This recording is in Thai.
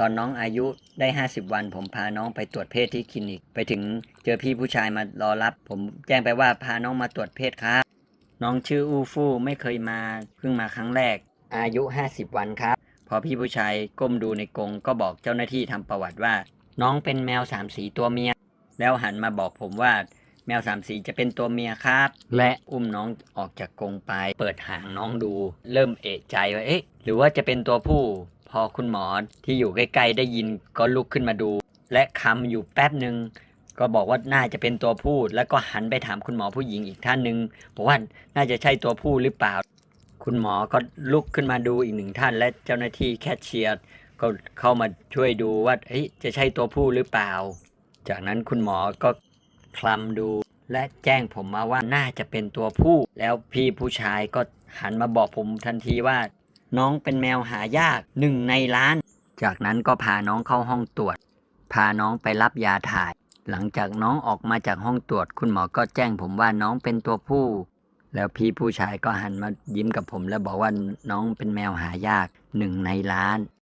ตอนน้องอายุได้ 50 วัน ผมพาน้องไปตรวจเพศที่คลินิก ไปถึงเจอพี่ผู้ชายมารอรับ ผมแจ้งไปว่าพาน้องมาตรวจเพศครับ น้องชื่ออูฟู่ไม่เคยมาเพิ่งมาครั้งแรก อายุ 50 วันครับ พอพี่ผู้ชายก้มดูในกรงก็บอกเจ้าหน้าที่ทำประวัติว่า น้องเป็นแมวสามสีตัวเมีย แล้วหันมาบอกผมว่าแมวสามสีจะเป็นตัวเมียครับ และอุ้มน้องออกจากกรงไป เปิดหางน้องดู เริ่มเอะใจว่าเอ๊ะหรือว่าจะเป็นตัวผู้ พอคุณหมอที่อยู่ใกล้ๆได้ยินก็ลุกขึ้นมาดู และคำอยู่แป๊บหนึ่งก็บอกว่าน่าจะเป็นตัวผู้แล้วก็หันไปถามคุณหมอผู้หญิงอีกท่านหนึ่งบอกว่าน่าจะใช่ตัวผู้หรือเปล่า คุณหมอก็ลุกขึ้นมาดูอีกหนึ่งท่าน และเจ้าหน้าที่แคชเชียร์ก็เข้ามาช่วยดูว่าเฮ้ยจะใช่ตัวผู้หรือเปล่า จากนั้นคุณหมอก็คลำดู และแจ้งผมมาว่าน่าจะเป็นตัวผู้ แล้วพี่ผู้ชายก็หันมาบอกผมทันทีว่า น้องเป็นแมวหายากหนึ่งในล้าน จากนั้นก็พาน้องเข้าห้องตรวจ พาน้องไปรับยาถ่าย หลังจากน้องออกมาจากห้องตรวจ คุณหมอก็แจ้งผมว่าน้องเป็นตัวผู้ แล้วพี่ผู้ชายก็หันมายิ้มกับผม แล้วบอกว่าน้องเป็นแมวหายากหนึ่งในล้าน